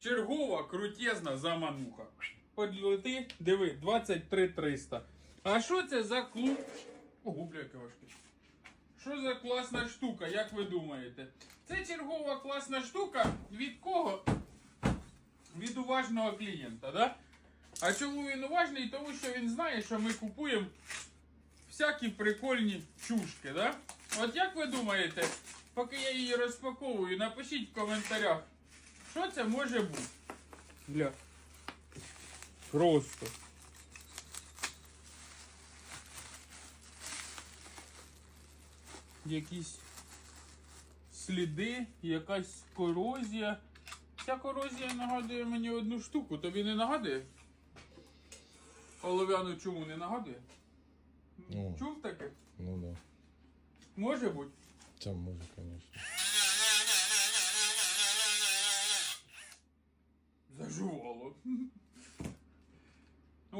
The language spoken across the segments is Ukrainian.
Чергова крутезна замануха. Подлети, диви, 23 300. А що це за клуб? Ого, бля, важке. Що за класна штука, як ви думаєте? Це чергова класна штука від кого? Від уважного клієнта, да? А чому він уважний? Тому що він знає, що ми купуємо всякі прикольні чушки, да? От як ви думаєте, поки я її розпаковую, напишіть в коментарях, що це може бути? Бля. Просто. Якісь сліди, якась корозія. Ця корозія нагадує мені одну штуку, тобі не нагадує? Олов'яну чому не нагадує? Ну. Чув таке? Ну да. Може бути. Це може, звісно.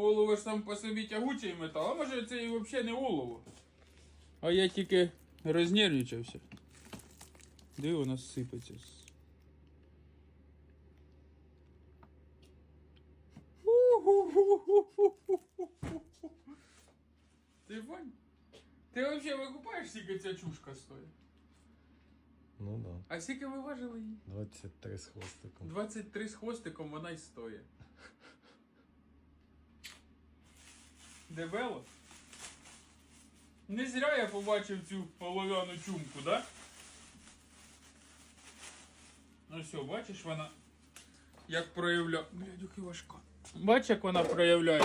Ну, Олово ж сам по собі тягучий метал, а може це і взагалі не олово. А я тільки рознервничався. Де воно сипеться? Ти Вань? Ти взагалі викупаєш, скільки ця чушка стоїть? Ну да. А скільки ви важили її? 23 з хвостиком. 23 з хвостиком вона й стоїть. Дебело? Не зря я побачив цю олов'яну чумку, да? Ну все, бачиш вона як проявляє. Блядь, яка важка. Бачиш, як вона проявляє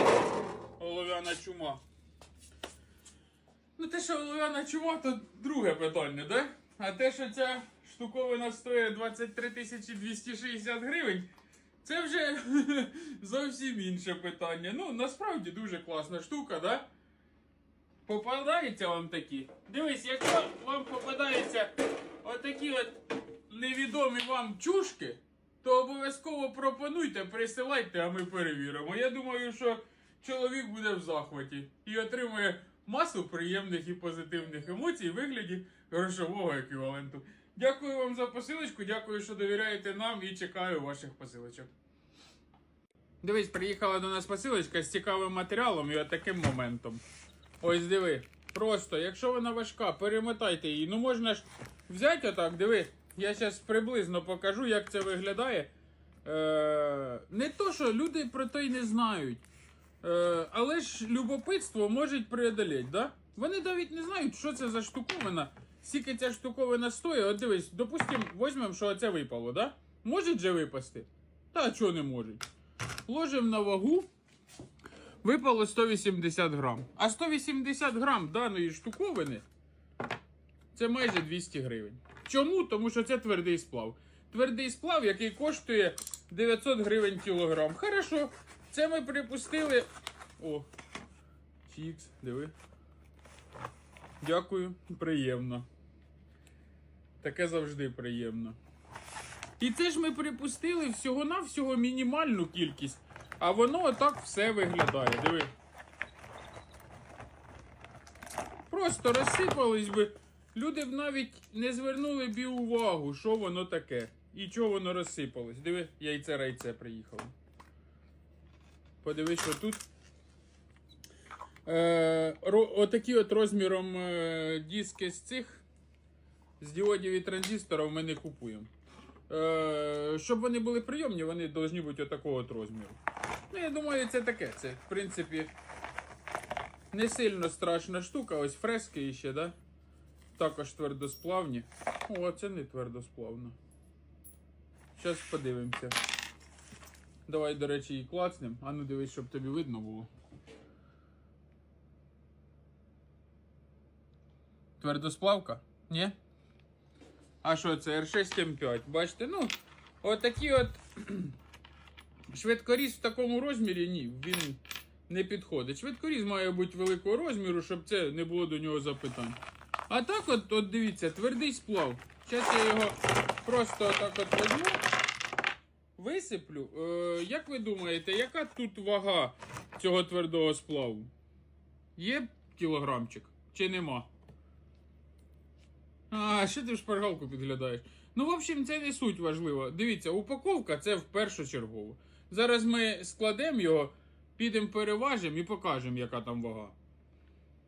олов'яна чума. Ну те, що олов'яна чума, то друге питання, да? А те, що ця штуковина стоїть 23 260 гривень, це вже зовсім інше питання. Ну, насправді дуже класна штука, да? Попадаються вам такі. Дивись, якщо вам попадаються отакі от невідомі вам чушки, то обов'язково пропонуйте, присилайте, а ми перевіримо. Я думаю, що чоловік буде в захваті і отримує масу приємних і позитивних емоцій в вигляді грошового еквіваленту. Дякую вам за посилочку, дякую, що довіряєте нам і чекаю ваших посилочок. Дивись, приїхала до нас посилочка з цікавим матеріалом і отаким моментом. Ось диви. Просто, якщо вона важка, перемотайте її. Ну можна ж взяти отак, диви. Я зараз приблизно покажу, як це виглядає. Е, не то, що люди про то й не знають. Е, але ж любопитство можуть преодолеть, да? Вони навіть не знають, що це за штуковина. Скільки ця штуковина стоїть. От дивись, допустим, візьмемо, що оце випало, да? Може же випасти? Та чого не можуть? Ложимо на вагу. Випало 180 грам. А 180 грам даної штуковини це майже 200 гривень. Чому? Тому що це твердий сплав. Твердий сплав, який коштує 900 гривень кілограм. Хорошо. Це ми припустили. О, чікс, диви. Дякую, приємно. Таке завжди приємно. І це ж ми припустили всього-навсього мінімальну кількість. А воно отак все виглядає. Диви. Просто розсипались би. Люди б навіть не звернули б увагу, що воно таке. І чого воно розсипалось. Диви, яйце райце приїхало. Подивись, що тут. Е, отакі от розміром е, диски з цих з діодів і транзисторів ми не купуємо. Е, щоб вони були прийомні, вони повинні бути отакого от розміру. Ну, я думаю, це таке. Це, в принципі, не сильно страшна штука. Ось фрески ще, да? Також твердосплавні. О, це не твердосплавно. Зараз подивимося. Давай, до речі, її клацнем. А ну дивись, щоб тобі видно було. Твердосплавка? Ні? А що це? R6 M5. Бачите, ну, отакі от. Швидкоріз в такому розмірі ні, він не підходить. Швидкоріз має бути великого розміру, щоб це не було до нього запитань. А так от, от дивіться, твердий сплав. Зараз я його просто так от візьму, висиплю. Е, як ви думаєте, яка тут вага цього твердого сплаву? Є кілограмчик чи нема? А, що ти в шпаргалку підглядаєш? Ну, в общем, це не суть важливо. Дивіться, упаковка це в першу чергу. Зараз ми складемо його, підемо переважимо і покажемо, яка там вага.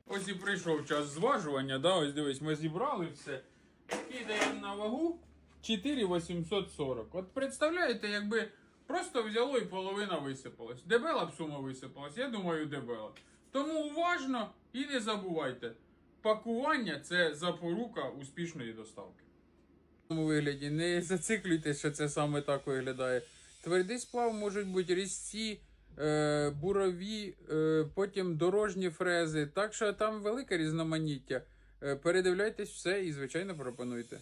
Ось і прийшов час зважування, да? ось дивись, ми зібрали все. Кидаємо на вагу 4840. От представляєте, якби просто взяло і половина висипалась. Дебела б сума висипалась? Я думаю, дебела. Тому уважно і не забувайте. Пакування це запорука успішної доставки. Цьому вигляді не зациклюйтесь, що це саме так виглядає. Твердий сплав можуть бути різці, е, бурові, е, потім дорожні фрези. Так що там велике різноманіття. Е, передивляйтесь все і, звичайно, пропонуйте.